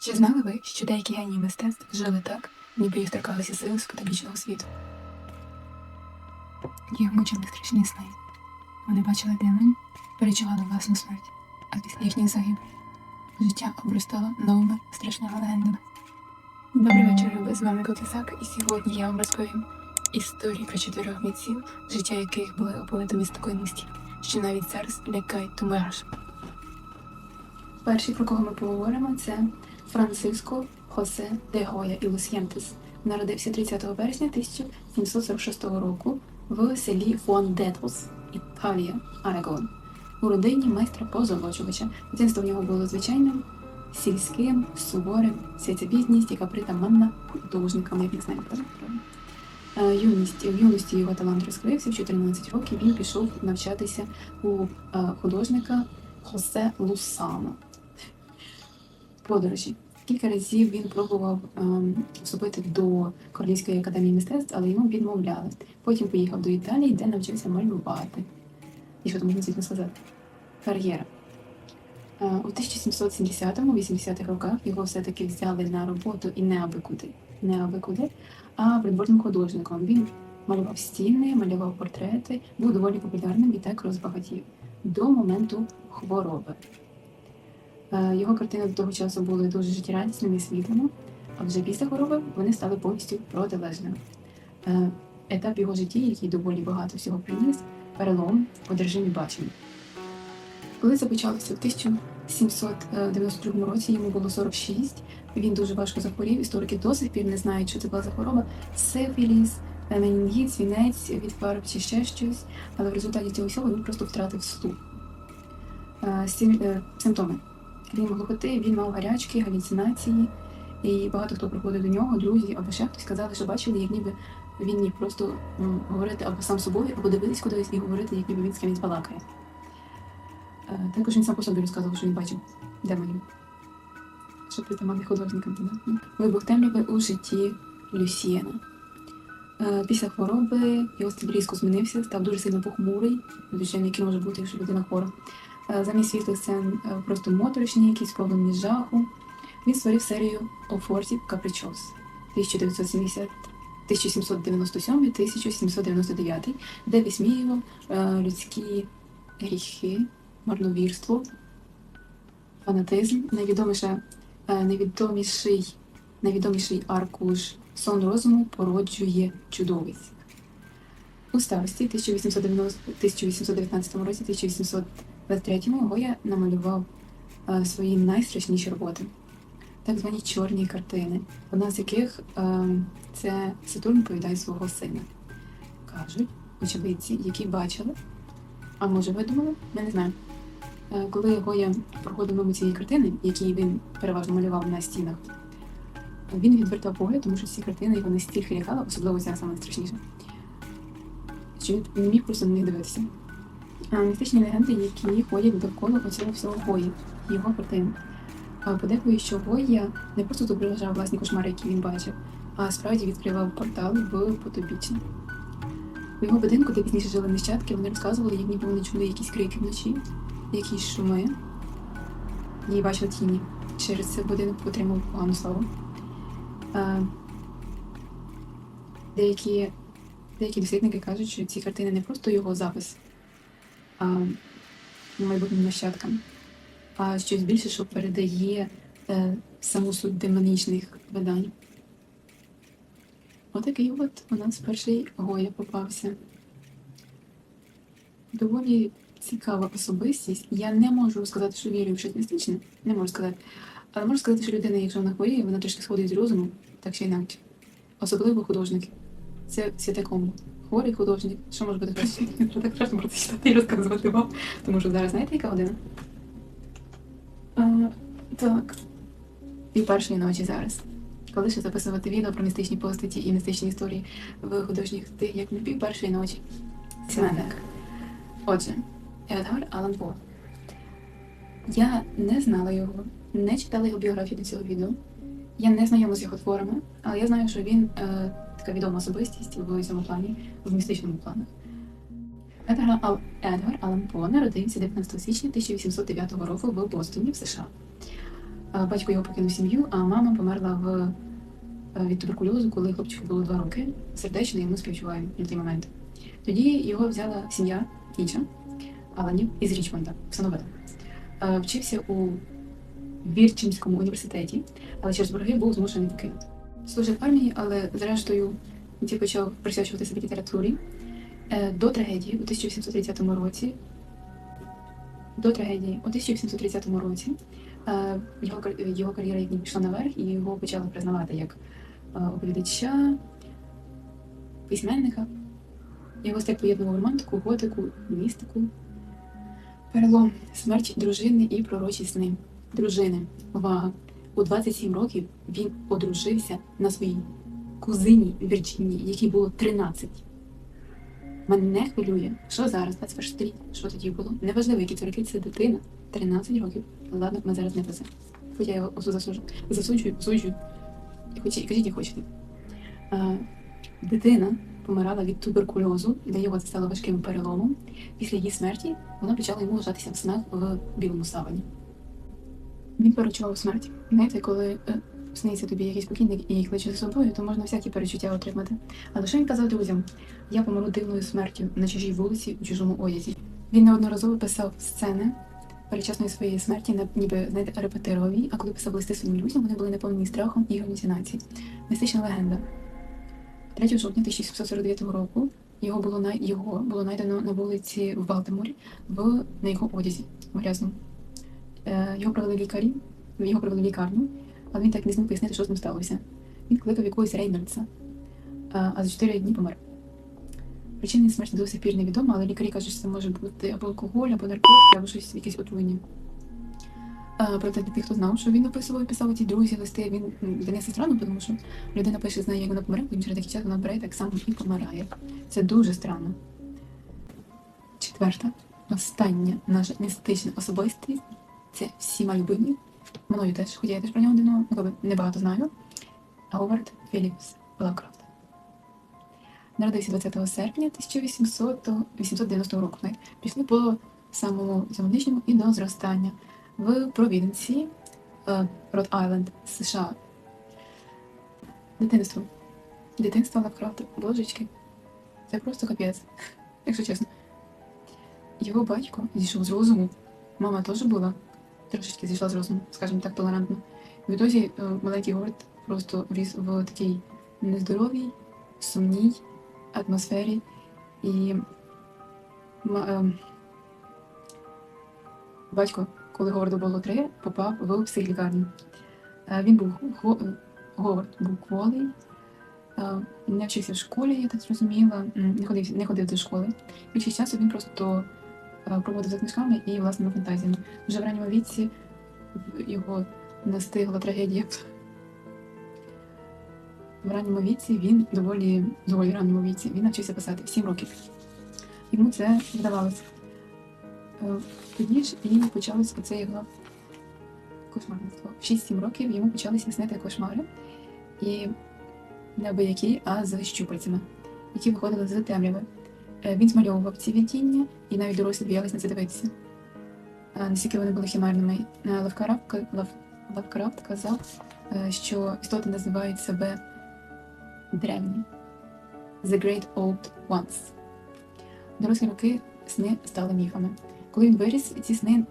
Чи знали ви, що деякі генії мистецтв жили так, ніби їх торкалися сили з потойбічного світу? Їх мучили страшні сни. Вони бачили демонів, перечували власну смерть, а після їхніх загибель життя обростало новими страшними легендами. Добрий вечір, любі, з вами Котисак, і сьогодні я вам розповім історію про чотирьох митців, життя яких були оповитими з такою місті, що навіть зараз лякають тумераж. Перший, про кого ми поговоримо, це Франциско Хосе де Гоя і Лусьєнтес. Народився 30 вересня 1746 року в селі Фуандетос, Італія, Арагон. У родині майстра позолочувача. Дитинство в нього було звичайним, сільським, суворим, вся ця бідність, яка притаманна художникам, як так? Е, Юність, в юності його талант розкрився в 14 років. Він пішов навчатися у е, художника Хосе Лусано. Подорожі. Кілька разів він пробував ем, вступити до Королівської академії мистецтв, але йому відмовляли. Потім поїхав до Італії, де навчився малювати. І що там можна звідно сказати? Кар'єра. Е, у 1770-80-х роках його все-таки взяли на роботу і не аби куди. Не аби куди, а придворним художником. Він малював стіни, малював портрети, був доволі популярним і так розбагатів до моменту хвороби. Е, Його картини до того часу були дуже життєрадісними і світлими, а вже після хвороби вони стали повністю протилежними. Е, Етап його житті, який доволі багато всього приніс, перелом у режимі бачення. Коли це почалося в 1792 році, йому було 46, він дуже важко захворів. Історики до сих пір не знають, що це була за хвороба. Сифіліс, менінгіт, свінець, відпарок чи ще щось. Але в результаті цього всього він просто втратив слух. Е, сім- Симптоми. Крім глухоти, він мав гарячки, галюцинації, і багато хто приходив до нього, друзі або ще хтось казали, що бачили, як ніби він міг просто говорити або сам собою, або дивитись кудись і говорити, як ніби він з кимось балакає. Е, Також він сам по собі розказував, що він бачив демонів. Що притаманний художникам. Вибух темряви у житті Люсієна. Е, Після хвороби його стиль різко змінився, став дуже сильно похмурий, звичайно, який може бути, якщо людина хвора. Е, Замість світлих сцен е, просто моторошні, якісь сповнені жаху. Він створив серію офортів Капричос 1970 1797-1799, де висміював е, людські гріхи, марновірство, фанатизм, найвідоміше, е, найвідоміший, найвідоміший аркуш сон розуму породжує чудовиць. У старості 1890 1819 році, 1823 Гоя намалював е, свої найстрашніші роботи, так звані чорні картини, одна з яких е, це Сатурн повідає свого сина. Кажуть очевидці, які бачили, а може видумали, ми не знаємо. Е, Коли Гоя проходив мимо цієї картини, які він переважно малював на стінах, він відвертав погляд, тому що ці картини його настільки лякали, особливо ця саме страшніша, що він не міг просто на них дивитися. Містичні легенди, які ходять довкола оцього всього Гої, його. А Подекують, що Гоя не просто зображав власні кошмари, які він бачив, а справді відкривав портал в потобічне. У його будинку, де пізніше жили нащадки, вони розказували, як ніби вони чули якісь крики вночі, якісь шуми, і бачили тіні. Через це будинок отримав погану славу. Деякі, деякі дослідники кажуть, що ці картини не просто його запис майбутнім нащадкам, а щось більше, що передає е, саму суть демонічних видань. Отакий от у нас перший Гоя попався. Доволі цікава особистість. Я не можу сказати, що вірю в щось містичне, не можу сказати. Але можу сказати, що людина, якщо вона хворіє, вона трішки сходить з розуму, так чи інакше. Особливо художники. Це святе комбо. Хворий художник. Що може бути краще? Що так краще про це читати і розказувати вам. Тому що зараз знаєте, яка година? А, так. Пів першої ночі зараз. Коли ще записувати відео про містичні постаті і містичні історії в художніх тих, як не пів першої ночі. Сіменник. Отже, Едгар Алан По. Я не знала його, не читала його біографію до цього відео. Я не знайома з його творами, але я знаю, що він е, така відома особистість в цьому плані, в містичному плані. Едгар. Едгар Алан По народився 19 січня 1809 року в Бостоні, в США. Батько його покинув сім'ю, а мама померла в, е, від туберкульозу, коли хлопчику було два роки. Сердечно йому співчуваю на той момент. Тоді його взяла сім'я інша, Аланів із Річмонда, Встановила. Е, Вчився у Вірчинському університеті, але через борги був змушений покинути. Служив в армії, але зрештою тоді почав присвячуватися літературі. Е, До трагедії у 1830 році. До трагедії у 1830 році е, його, його кар'єра пішла наверх, і його почали признавати як е, оповідача, письменника. Його стиль поєднував романтику, готику, містику. Перелом смерть дружини і пророчі сни. Дружини. Увага! У 27 років він одружився на своїй кузині Вірджинії, якій було 13. Мене хвилює, що зараз, 21 рік, що тоді було. Неважливо, які це роки, це дитина. 13 років. Ладно, ми зараз не про це. Хоч я його осу- засуджу. Засуджую, осуджую. Хоч кажіть, як хочете. А, дитина помирала від туберкульозу, для його це стало важким переломом. Після її смерті вона почала йому лежатися в снах в білому савані. Він перечував смерть. Знаєте, коли е, сниться тобі якийсь покійник і кличе за собою, то можна всякі перечуття отримати. Але що він казав друзям? Я помру дивною смертю на чужій вулиці у чужому одязі. Він неодноразово писав сцени передчасної своєї смерті, на- ніби знаєте, репетирові, а коли писав листи своїм людям, вони були наповнені страхом і галюцинації. Містична легенда. 3 жовтня 1749 року його було най... його було знайдено на вулиці в Балтиморі в на його одязі в грязному. Е, його провели лікарі, його провели в лікарню, але він так не зміг пояснити, що з ним сталося. Він кликав якогось Рейнольдса, а, а за 4 дні помер. Причина смерті до сих пір невідома, але лікарі кажуть, що це може бути або алкоголь, або наркотики, або щось якесь отруєння. Проте для тих, хто знав, що він описував і писав ці друзі листи, він для странно, тому що людина пише, знає, як вона помре, потім через такий час вона бере так само і помирає. Це дуже странно. Четверта, остання наша містична особистість це всіма любимі. Мною теж, хоча я теж про нього давно, ну, якби небагато знаю. Говард Філіпс Лавкрафт. Народився 20 серпня 1890 року. Пішли по самому цьому нижньому і до зростання в провінції е, Род Айленд, США. Дитинство. Дитинство Лавкрафта. Божечки. Це просто капець, якщо чесно. Його батько зійшов з розуму. Мама теж була трошечки зійшла з розуму, скажімо так, толерантно. В ітозі е, маленький Говард просто вріс в такій нездоровій, сумній атмосфері і ем, батько, коли Говарду було три, попав в психлікарню. Е, Він був е, Говард був кволий, не вчився в школі, я так зрозуміла, не ходив, не ходив до школи. Більшість часу він просто проводив за книжками і власними фантазіями. Вже в ранньому віці його настигла трагедія. В ранньому віці він доволі доволі ранньому віці він навчився писати в 7 років. Йому це вдавалося. Е, Тоді ж і почалось оце його кошмарництво. В 6-7 років йому почалися снити кошмари, і не абиякі, а з щупальцями, які виходили з темряви. Е, Він змальовував ці видіння, і навіть дорослі боялись на це дивитися. Е, Наскільки вони були химерними. Е, Лавкрафт, ка- Лав, Лавкрафт казав, що істоти називають себе древні. The Great Old Ones. Дорослі роки сни стали міфами. Коли він виріс, ці сни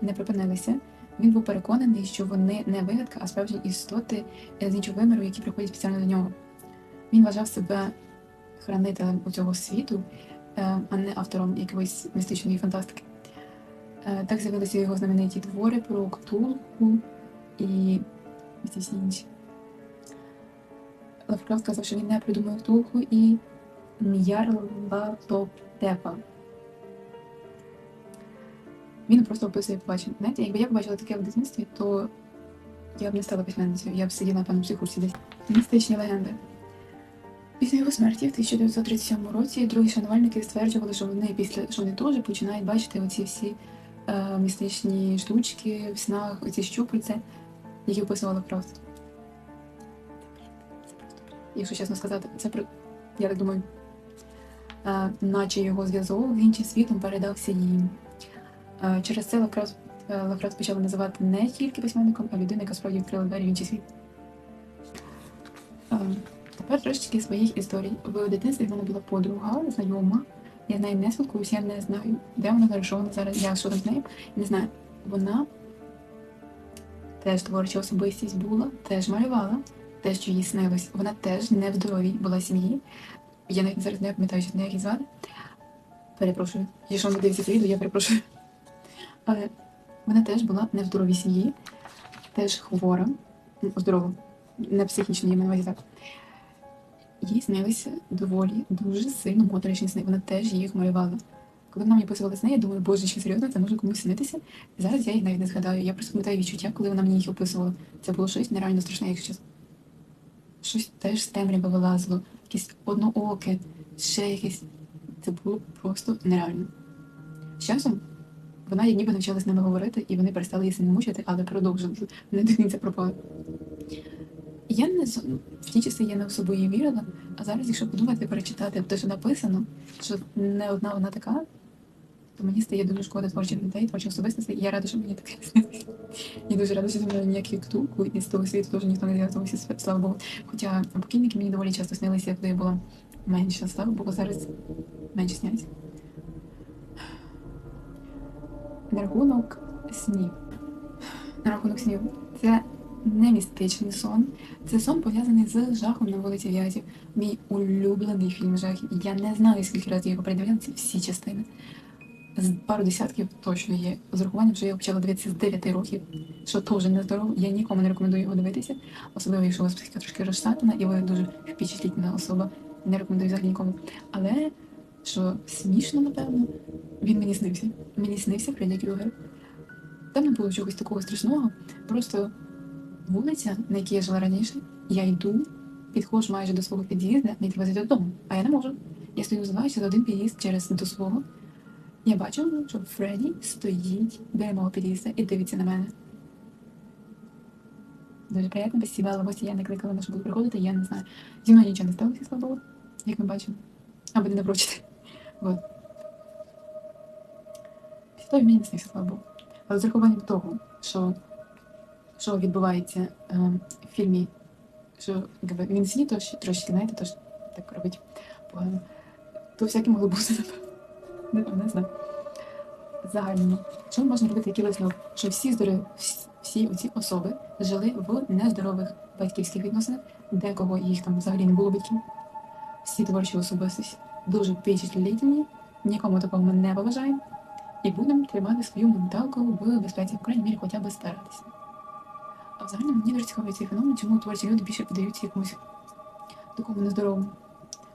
не припинилися. Він був переконаний, що вони не вигадка, а справжні істоти з іншого виміру, які приходять спеціально до нього. Він вважав себе хранителем у цього світу, е, а не автором якоїсь містичної фантастики. Е, Так з'явилися його знамениті твори про Ктулху і всі інші. Лавкрафт казав, що він не придумав Ктулху і Ньярлатоптепа. Він просто описує побачення. Знаєте, якби я побачила таке в дитинстві, то я б не стала письменницею, я б сиділа, напевно, в психурсі десь. Містичні легенди. Після його смерті в 1937 році другі шанувальники стверджували, що вони після що вони теж починають бачити оці всі е, містичні штучки в снах, оці щупальця, які описував Лавкрафт. Якщо чесно сказати, це про я так думаю, е, наче його зв'язок з іншим світом передався їм. Е, через це Лавкрафт е, почали називати не тільки письменником, а людиною, яка справді відкрила двері в інший світ. Е, Тепер трошечки своїх історій. В дитинстві в мене була подруга, знайома. Я з нею не спілкуюся, я не знаю, де вона зараз, що вона зараз, я що з нею, не знаю. Вона теж творча особистість була, теж малювала, те, що їй снилось. Вона теж не в здоровій була сім'ї. Я навіть зараз не пам'ятаю, що як її. Перепрошую. Якщо не дивиться це відео, я перепрошую. Але вона теж була не в здоровій сім'ї, теж хвора, здорова, не психічно, я маю на увазі так. Їй снилися доволі дуже сильно моторичні сни. Вона теж їх малювала. Коли вона мені описувала сни, я думаю, боже, чи серйозно, це може комусь снитися. Зараз я їх навіть не згадаю. Я просто пам'ятаю відчуття, коли вона мені їх описувала. Це було щось нереально страшне, якщо. Щось теж з темряви вилазило, якесь однооке, ще якесь. Це було просто нереально. З часом вона як ніби навчилась з ними говорити, і вони перестали її сильно мучити, але продовжили. Не до кінця пропали. Я не в ті часи я не особо її вірила, а зараз, якщо подумати, перечитати те, що написано, що не одна вона така, то мені стає дуже шкода творчих людей, творчих особистостей, і я рада, що мені таке снилось. Я дуже рада, що зі мною ніяких ктулку, і з того світу теж ніхто не зв'язувався, слава Богу. Хоча покійники мені доволі часто снилися, коли я була менша, слава Богу, зараз менше сняться. На рахунок снів. На рахунок снів. Це не містичний сон. Це сон пов'язаний з жахом на вулиці В'язів. Мій улюблений фільм жахів. Я не знаю, скільки разів я його передивлялася, всі частини. З пару десятків точно є. З урахуванням, що я почала дивитися з 9 років, що теж не здорово. Я нікому не рекомендую його дивитися, особливо, якщо у вас психіка трошки розшатана і ви дуже впечатлітна особа. Не рекомендую взагалі нікому. Але що смішно, напевно, він мені снився. Мені снився Фредді Крюгер. Там не було чогось такого страшного. Просто вулиця, на якій я жила раніше, я йду, підходжу майже до свого під'їзду, мені треба зайти додому, а я не можу. Я стою, звиваюся за один під'їзд через до свого. Я бачу, що Фредді стоїть біля мого під'їзду і дивиться на мене. Дуже приємно, спасибо, але гості я не кликала, на що буду приходити, я не знаю. Зі мною нічого не сталося, слава Богу, як ми бачимо. Або не напрочити. Вот. Після того мені не снився, слава Богу. Але з того, що, що відбувається е, в фільмі, що він сидить трошки, трошки, знаєте, тож так робить погано, то всяке могло бути, напевно. Не, знаю. Загально. Що можна робити який висновок? Що всі здорові, всі, ці особи жили в нездорових батьківських відносинах, декого їх там взагалі не було батьків. Всі творчі особистості дуже впечатлительні, нікому такого ми не поважаємо. І будемо тримати свою менталку в безпеці, в крайній мірі, хоча б старатися. А взагалі мені дуже цікавий цей феномен, чому творчі люди більше піддаються якомусь такому нездоровому.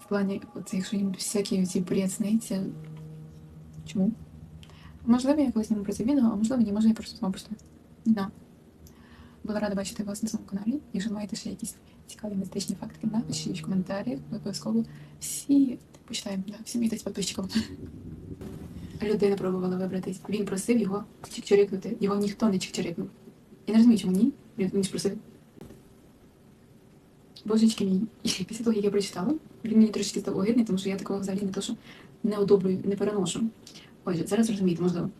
В плані, оце, якщо їм всякі ці бред. Чому? Можливо, я колись зніму про це відео, а можливо, ні, може я просто знову просто. Да. Була рада бачити вас на своєму каналі. Якщо маєте ще якісь цікаві містичні факти, напишіть в коментарях, обов'язково всі почитаємо, да, всім десь підписчикам. Людина пробувала вибратись. Він просив його чикчирикнути. Його ніхто не чикчирикнув. Я не розумію, чому ні. Він він спросив. Божечки мій. І після того, як я прочитала, він мені трошки став огидний, тому що я такого взагалі не то, що не одобрюю, не переношу. Отже, зараз розумієте, можливо.